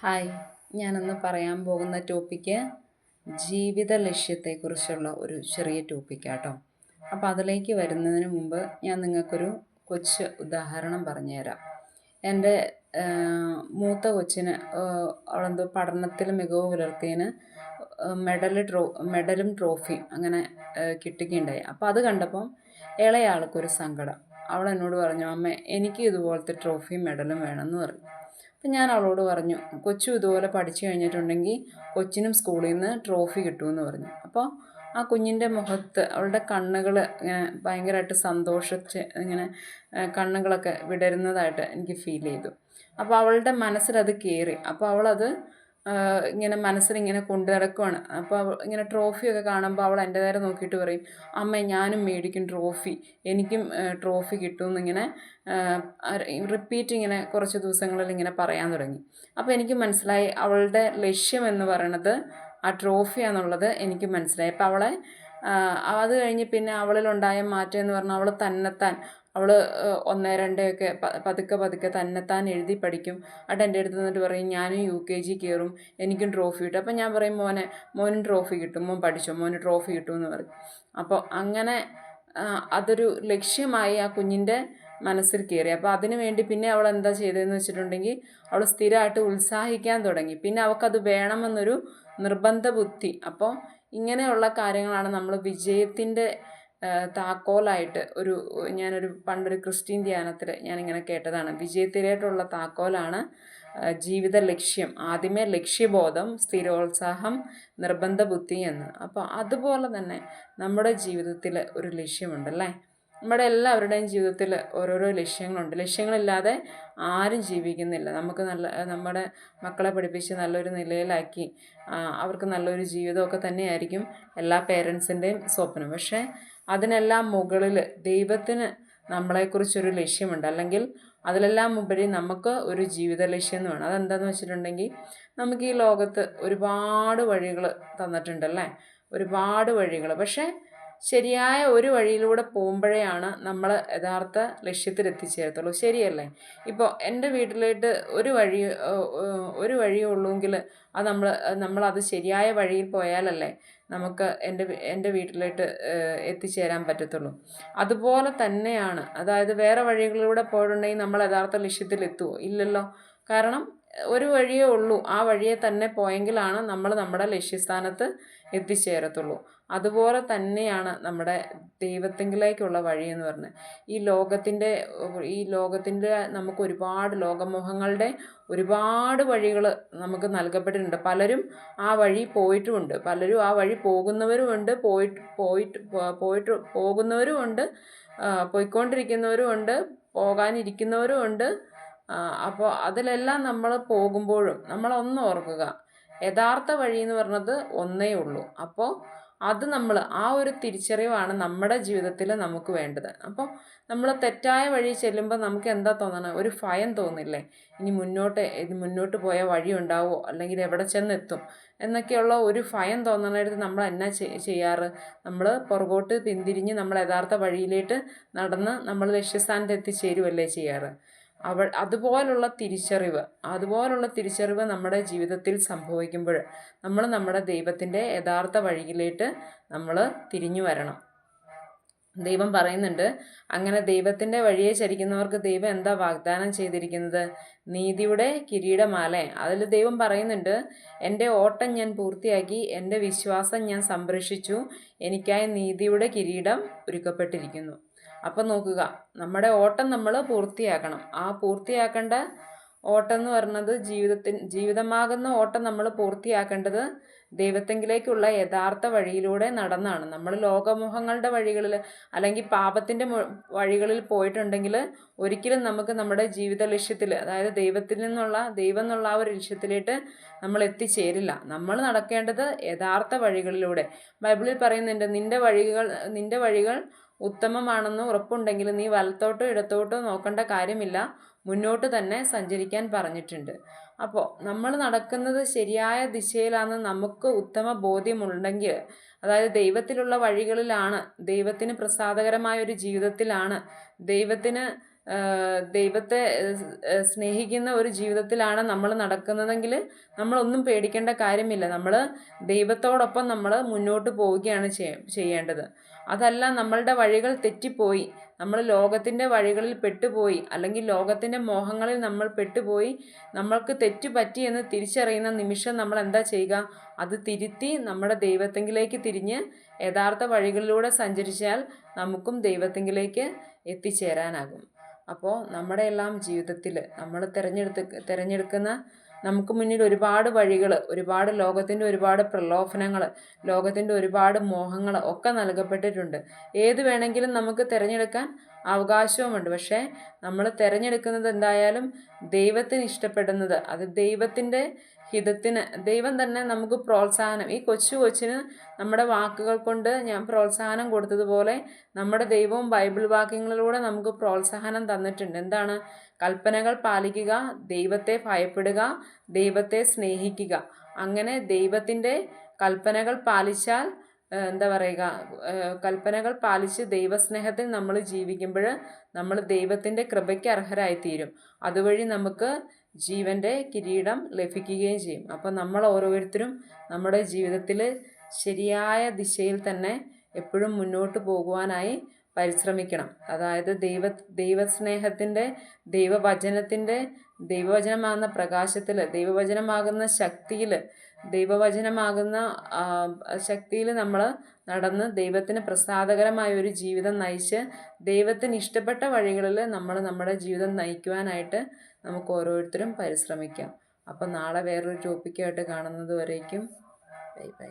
Hi. ഞാനിന്ന് പറയാൻ പോകുന്ന ടോപ്പിക്ക് ജീവിത ലക്ഷ്യത്തെക്കുറിച്ചുള്ള ഒരു ചെറിയ ടോപ്പിക്കാട്ടോ. അപ്പോൾ അതിലേക്ക് വരുന്നതിന് മുമ്പ് ഞാൻ നിങ്ങൾക്കൊരു കൊച്ച് ഉദാഹരണം പറഞ്ഞുതരാം. എന്റെ മൂത്ത കൊച്ചിന് അവളെന്തോ പഠനത്തിൽ മികവ് പുലർത്തിയതിന് മെഡൽ ട്രോ മെഡലും ട്രോഫിയും അങ്ങനെ കിട്ടുകയുണ്ടായി. അപ്പോൾ അത് കണ്ടപ്പം ഇളയാൾക്കൊരു സങ്കടം. അവൾ എന്നോട് പറഞ്ഞു അമ്മ എനിക്ക് ഇതുപോലത്തെ ട്രോഫിയും മെഡലും വേണമെന്ന് പറഞ്ഞു. അപ്പം ഞാൻ അവളോട് പറഞ്ഞു കൊച്ചു ഇതുപോലെ പഠിച്ചു കഴിഞ്ഞിട്ടുണ്ടെങ്കിൽ കൊച്ചിനും സ്കൂളിൽ നിന്ന് ട്രോഫി കിട്ടുമെന്ന് പറഞ്ഞു. അപ്പോൾ ആ കുഞ്ഞിന്റെ മുഖത്ത് അവളുടെ കണ്ണുകൾ ഇങ്ങനെ ഭയങ്കരമായിട്ട് സന്തോഷിച്ച് ഇങ്ങനെ കണ്ണുകളൊക്കെ വിടരുന്നതായിട്ട് എനിക്ക് ഫീൽ ചെയ്തു. അപ്പോൾ അവളുടെ മനസ്സിലത് കയറി. അപ്പോൾ അവളത് ഇങ്ങനെ മനസ്സിലിങ്ങനെ കൊണ്ടു നടക്കുവാണ്. അപ്പോൾ ഇങ്ങനെ ട്രോഫിയൊക്കെ കാണുമ്പോൾ അവൾ എന്റെ നേരെ നോക്കിയിട്ട് പറയും അമ്മ ഞാനും മേടിക്കും ട്രോഫി. എനിക്കും ട്രോഫി കിട്ടുമെന്നിങ്ങനെ റിപ്പീറ്റ് ഇങ്ങനെ കുറച്ച് ദിവസങ്ങളിൽ ഇങ്ങനെ പറയാൻ തുടങ്ങി. അപ്പോൾ എനിക്ക് മനസ്സിലായി അവളുടെ ലക്ഷ്യം എന്ന് പറയണത് ആ ട്രോഫി എന്നുള്ളത് എനിക്ക് മനസ്സിലായി. അപ്പോൾ അവളെ അത് കഴിഞ്ഞ് പിന്നെ അവളിലുണ്ടായ മാറ്റം എന്ന് പറഞ്ഞാൽ അവൾ തന്നെത്താൻ അവൾ ഒന്ന് രണ്ടൊക്കെ പതുക്കെ പതുക്കെ തന്നെത്താൻ എഴുതി പഠിക്കും. അവിടെ എന്റെ അടുത്ത് നിന്നിട്ട് പറയും ഞാനും യു കെ ജി കയറും എനിക്കും ട്രോഫി കിട്ടും. അപ്പം ഞാൻ പറയും മോനെ മോനും ട്രോഫി കിട്ടും മോൻ പഠിച്ചോ മോന് ട്രോഫി കിട്ടുമെന്ന് പറയും. അപ്പോൾ അങ്ങനെ അതൊരു ലക്ഷ്യമായി ആ കുഞ്ഞിന്റെ മനസ്സിൽ കയറി. അപ്പോൾ അതിനു വേണ്ടി പിന്നെ അവൾ എന്താ ചെയ്തതെന്ന് വെച്ചിട്ടുണ്ടെങ്കിൽ അവൾ സ്ഥിരമായിട്ട് ഉത്സാഹിക്കാൻ തുടങ്ങി. പിന്നെ അവൾക്കത് വേണമെന്നൊരു നിർബന്ധ ബുദ്ധി അപ്പോൾ ഇങ്ങനെയുള്ള കാര്യങ്ങളാണ് നമ്മൾ വിജയത്തിന്റെ താക്കോലായിട്ട് ഒരു ഞാനൊരു പണ്ടൊരു ക്രിസ്ത്യൻ ധ്യാനത്തിൽ ഞാനിങ്ങനെ കേട്ടതാണ്. വിജയത്തിലേക്കുള്ള താക്കോലാണ് ജീവിത ലക്ഷ്യം ആദ്യമേ ലക്ഷ്യബോധം സ്ഥിരോത്സാഹം നിർബന്ധ ബുദ്ധി എന്ന്. അപ്പോൾ അതുപോലെ തന്നെ നമ്മുടെ ജീവിതത്തിൽ ഒരു ലക്ഷ്യമുണ്ടല്ലേ നമ്മുടെ എല്ലാവരുടെയും ജീവിതത്തിൽ ഓരോരോ ലക്ഷ്യങ്ങളുണ്ട്. ലക്ഷ്യങ്ങളില്ലാതെ ആരും ജീവിക്കുന്നില്ല. നമുക്ക് നല്ല നമ്മുടെ മക്കളെ പഠിപ്പിച്ച് നല്ലൊരു നിലയിലാക്കി അവർക്ക് നല്ലൊരു ജീവിതമൊക്കെ തന്നെയായിരിക്കും എല്ലാ പേരൻസിന്റെയും സ്വപ്നം. പക്ഷേ അതിനെല്ലാം മുകളിൽ ദൈവത്തിന് നമ്മളെക്കുറിച്ചൊരു ലക്ഷ്യമുണ്ട്. അല്ലെങ്കിൽ അതിലെല്ലാം ഉപരി നമുക്ക് ഒരു ജീവിത ലക്ഷ്യം എന്ന് വേണം. അതെന്താണെന്ന് വെച്ചിട്ടുണ്ടെങ്കിൽ നമുക്ക് ഈ ലോകത്ത് ഒരുപാട് വഴികൾ തന്നിട്ടുണ്ടല്ലേ? ഒരുപാട് വഴികൾ. പക്ഷേ ശരിയായ ഒരു വഴിയിലൂടെ പോകുമ്പോഴേയാണ് നമ്മൾ യഥാർത്ഥ ലക്ഷ്യത്തിൽ എത്തിച്ചേരത്തുള്ളൂ ശരിയല്ലേ? ഇപ്പോൾ എന്റെ വീട്ടിലേക്ക് ഒരു വഴി ഒരു വഴിയേ ഉള്ളൂവെങ്കിൽ അത് നമ്മൾ നമ്മളത് ശരിയായ വഴിയിൽ പോയാലല്ലേ നമുക്ക് എന്റെ എന്റെ വീട്ടിലോട്ട് എത്തിച്ചേരാൻ പറ്റത്തുള്ളൂ. അതുപോലെ തന്നെയാണ്. അതായത് വേറെ വഴികളിലൂടെ പോയിട്ടുണ്ടെങ്കിൽ നമ്മൾ യഥാർത്ഥ ലക്ഷ്യത്തിൽ എത്തുമോ ഇല്ലല്ലോ. കാരണം ഒരു വഴിയേ ഉള്ളൂ. ആ വഴിയെ തന്നെ പോയെങ്കിലാണ് നമ്മൾ നമ്മുടെ ലക്ഷ്യസ്ഥാനത്ത് എത്തിച്ചേരത്തുള്ളൂ. അതുപോലെ തന്നെയാണ് നമ്മുടെ ദൈവത്തെങ്കിലേക്കുള്ള വഴിയെന്ന് എന്ന് പറഞ്ഞത് ഈ ലോകത്തിന്റെ ഈ ലോകത്തിന്റെ നമുക്ക് ഒരുപാട് ലോകമോഹങ്ങളുടെ ഒരുപാട് വഴികൾ നമുക്ക് നൽകപ്പെട്ടിട്ടുണ്ട്. പലരും ആ വഴി പോയിട്ടുമുണ്ട്. പലരും ആ വഴി പോകുന്നവരുമുണ്ട്. പോയിട്ട് പോയിട്ട് പോയിട്ട് പോകുന്നവരുമുണ്ട്. പോയിക്കൊണ്ടിരിക്കുന്നവരുമുണ്ട്. പോകാനിരിക്കുന്നവരുമുണ്ട്. അപ്പോൾ അതിലെല്ലാം നമ്മൾ പോകുമ്പോഴും നമ്മൾ ഒന്ന് ഓർക്കുക. യഥാർത്ഥ വഴി എന്ന് പറഞ്ഞത് ഒന്നേ ഉള്ളൂ. അപ്പോൾ അത് നമ്മൾ ആ ഒരു തിരിച്ചറിവാണ് നമ്മുടെ ജീവിതത്തിൽ നമുക്ക് വേണ്ടത്. അപ്പോൾ നമ്മൾ തെറ്റായ വഴി ചെല്ലുമ്പോൾ നമുക്ക് എന്താ തോന്നണം? ഒരു ഭയം തോന്നില്ലേ? ഇനി മുന്നോട്ട് ഇത് മുന്നോട്ട് പോയ വഴി ഉണ്ടാവുമോ അല്ലെങ്കിൽ എവിടെ ചെന്നെത്തും? എന്നൊക്കെയുള്ള ഒരു ഭയം തോന്നണടുത്ത് നമ്മൾ എന്നാ ചെയ്യാറ്? നമ്മൾ പുറകോട്ട് പിന്തിരിഞ്ഞ് നമ്മൾ യഥാർത്ഥ വഴിയിലേക്ക് നടന്ന് നമ്മൾ ലക്ഷ്യസ്ഥാനത്ത് എത്തിച്ചേരുവല്ലേ ചെയ്യാറ്? അവൾ അതുപോലുള്ള തിരിച്ചറിവ് അതുപോലുള്ള തിരിച്ചറിവ് നമ്മുടെ ജീവിതത്തിൽ സംഭവിക്കുമ്പോൾ നമ്മൾ നമ്മുടെ ദൈവത്തിന്റെ യഥാർത്ഥ വഴിയിലേക്ക് നമ്മൾ തിരിഞ്ഞു വരണം. ദൈവം പറയുന്നുണ്ട് അങ്ങനെ ദൈവത്തിന്റെ വഴിയെ ചരിക്കുന്നവർക്ക് ദൈവം എന്താ വാഗ്ദാനം ചെയ്തിരിക്കുന്നത്? നീതിയുടെ കിരീടമാല. അതിൽ ദൈവം പറയുന്നുണ്ട് എന്റെ ഓട്ടം ഞാൻ പൂർത്തിയാക്കി എന്റെ വിശ്വാസം ഞാൻ സംരക്ഷിച്ചു എനിക്കായി നീതിയുടെ കിരീടം ഒരുക്കപ്പെട്ടിരിക്കുന്നു. അപ്പം നോക്കുക നമ്മുടെ ഓട്ടം നമ്മൾ പൂർത്തിയാക്കണം. ആ പൂർത്തിയാക്കേണ്ട ഓട്ടം എന്ന് പറയുന്നത് ജീവിതത്തിൽ ജീവിതമാകുന്ന ഓട്ടം നമ്മൾ പൂർത്തിയാക്കേണ്ടത് ദൈവത്തെങ്കിലേക്കുള്ള യഥാർത്ഥ വഴിയിലൂടെ നടന്നാണ്. നമ്മൾ ലോകമോഹങ്ങളുടെ വഴികളിൽ അല്ലെങ്കിൽ പാപത്തിന്റെ വഴികളിൽ പോയിട്ടുണ്ടെങ്കിൽ ഒരിക്കലും നമുക്ക് നമ്മുടെ ജീവിത ലക്ഷ്യത്തിൽ അതായത് ദൈവത്തിൽ നിന്നുള്ള ദൈവം എന്നുള്ള ആ ഒരു ലക്ഷ്യത്തിലേക്ക് നമ്മൾ എത്തിച്ചേരില്ല. നമ്മൾ നടക്കേണ്ടത് യഥാർത്ഥ വഴികളിലൂടെ. ബൈബിളിൽ പറയുന്നുണ്ട് നിന്റെ വഴികൾ നിന്റെ വഴികൾ ഉത്തമമാണെന്ന് ഉറപ്പുണ്ടെങ്കിൽ നീ വലത്തോട്ടോ ഇടത്തോട്ടോ നോക്കേണ്ട കാര്യമില്ല. മുന്നോട്ട് തന്നെ സഞ്ചരിക്കാൻ പറഞ്ഞിട്ടുണ്ട്. അപ്പോൾ നമ്മൾ നടക്കുന്നത് ശരിയായ ദിശയിലാണെന്ന് നമുക്ക് ഉത്തമ ബോധ്യമുണ്ടെങ്കിൽ അതായത് ദൈവത്തിലുള്ള വഴികളിലാണ് ദൈവത്തിന് പ്രസാദകരമായ ഒരു ജീവിതത്തിലാണ് ദൈവത്തിന് ദൈവത്തെ സ്നേഹിക്കുന്ന ഒരു ജീവിതത്തിലാണ് നമ്മൾ നടക്കുന്നതെങ്കിൽ നമ്മളൊന്നും പേടിക്കേണ്ട കാര്യമില്ല. നമ്മൾ ദൈവത്തോടൊപ്പം നമ്മൾ മുന്നോട്ട് പോവുകയാണ് ചെയ്യേണ്ടത്. അതല്ല നമ്മളുടെ വഴികൾ തെറ്റിപ്പോയി. നമ്മൾ ലോകത്തിന്റെ വഴികളിൽ പെട്ടുപോയി. അല്ലെങ്കിൽ ലോകത്തിന്റെ മോഹങ്ങളിൽ നമ്മൾ പെട്ടുപോയി. നമ്മൾക്ക് തെറ്റ് പറ്റി എന്ന് തിരിച്ചറിയുന്ന നിമിഷം നമ്മൾ എന്താ ചെയ്യുക? അത് തിരുത്തി നമ്മുടെ ദൈവത്തെങ്കിലേക്ക് തിരിഞ്ഞ് യഥാർത്ഥ വഴികളിലൂടെ സഞ്ചരിച്ചാൽ നമുക്കും ദൈവത്തെങ്കിലേക്ക് എത്തിച്ചേരാനാകും. അപ്പോൾ നമ്മുടെ എല്ലാം ജീവിതത്തിൽ നമ്മൾ തിരഞ്ഞെടുത്ത് തിരഞ്ഞെടുക്കുന്ന നമുക്ക് മുന്നിൽ ഒരുപാട് വഴികൾ ഒരുപാട് ലോകത്തിന്റെ ഒരുപാട് പ്രലോഭനങ്ങൾ ലോകത്തിന്റെ ഒരുപാട് മോഹങ്ങൾ ഒക്കെ നൽകപ്പെട്ടിട്ടുണ്ട്. ഏത് വേണമെങ്കിലും നമുക്ക് തിരഞ്ഞെടുക്കാൻ അവകാശവുമുണ്ട്. പക്ഷേ നമ്മൾ തിരഞ്ഞെടുക്കുന്നത് എന്തായാലും ദൈവത്തിന് ഇഷ്ടപ്പെടുന്നത് അത് ദൈവത്തിന്റെ ഹിതത്തിന് ദൈവം തന്നെ നമുക്ക് പ്രോത്സാഹനം. ഈ കൊച്ചു കൊച്ചിന് നമ്മുടെ വാക്കുകൾ കൊണ്ട് ഞാൻ പ്രോത്സാഹനം കൊടുത്തതുപോലെ നമ്മുടെ ദൈവവും ബൈബിൾ വാക്യങ്ങളിലൂടെ നമുക്ക് പ്രോത്സാഹനം തന്നിട്ടുണ്ട്. എന്താണ്? കൽപ്പനകൾ പാലിക്കുക ദൈവത്തെ ഭയപ്പെടുക ദൈവത്തെ സ്നേഹിക്കുക. അങ്ങനെ ദൈവത്തിന്റെ കൽപ്പനകൾ പാലിച്ചാൽ എന്താ പറയുക കൽപ്പനകൾ പാലിച്ച് ദൈവസ്നേഹത്തിൽ നമ്മൾ ജീവിക്കുമ്പോൾ നമ്മൾ ദൈവത്തിന്റെ കൃപയ്ക്ക് അർഹരായിത്തീരും. അതുവഴി നമുക്ക് ജീവന്റെ കിരീടം ലഭിക്കുകയും ചെയ്യും. അപ്പോൾ നമ്മൾ ഓരോരുത്തരും നമ്മുടെ ജീവിതത്തിൽ ശരിയായ ദിശയിൽ തന്നെ എപ്പോഴും മുന്നോട്ട് പോകുവാനായി പരിശ്രമിക്കണം. അതായത് ദൈവ ദൈവസ്നേഹത്തിന്റെ ദൈവവചനത്തിന്റെ ദൈവവചനമാകുന്ന പ്രകാശത്തിൽ ദൈവവചനമാകുന്ന ശക്തിയിൽ ദൈവവചനമാകുന്ന ശക്തിയിൽ നമ്മൾ നടന്ന് ദൈവത്തിന് പ്രസാദകരമായ ഒരു ജീവിതം നയിച്ച് ദൈവത്തിന് ഇഷ്ടപ്പെട്ട വഴികളിൽ നമ്മൾ നമ്മുടെ ജീവിതം നയിക്കുവാനായിട്ട് നമുക്ക് ഓരോരുത്തരും പരിശ്രമിക്കാം. അപ്പം നാളെ വേറൊരു ടോപ്പിക്കായിട്ട് കാണുന്നത് വരേക്കും. Bye bye.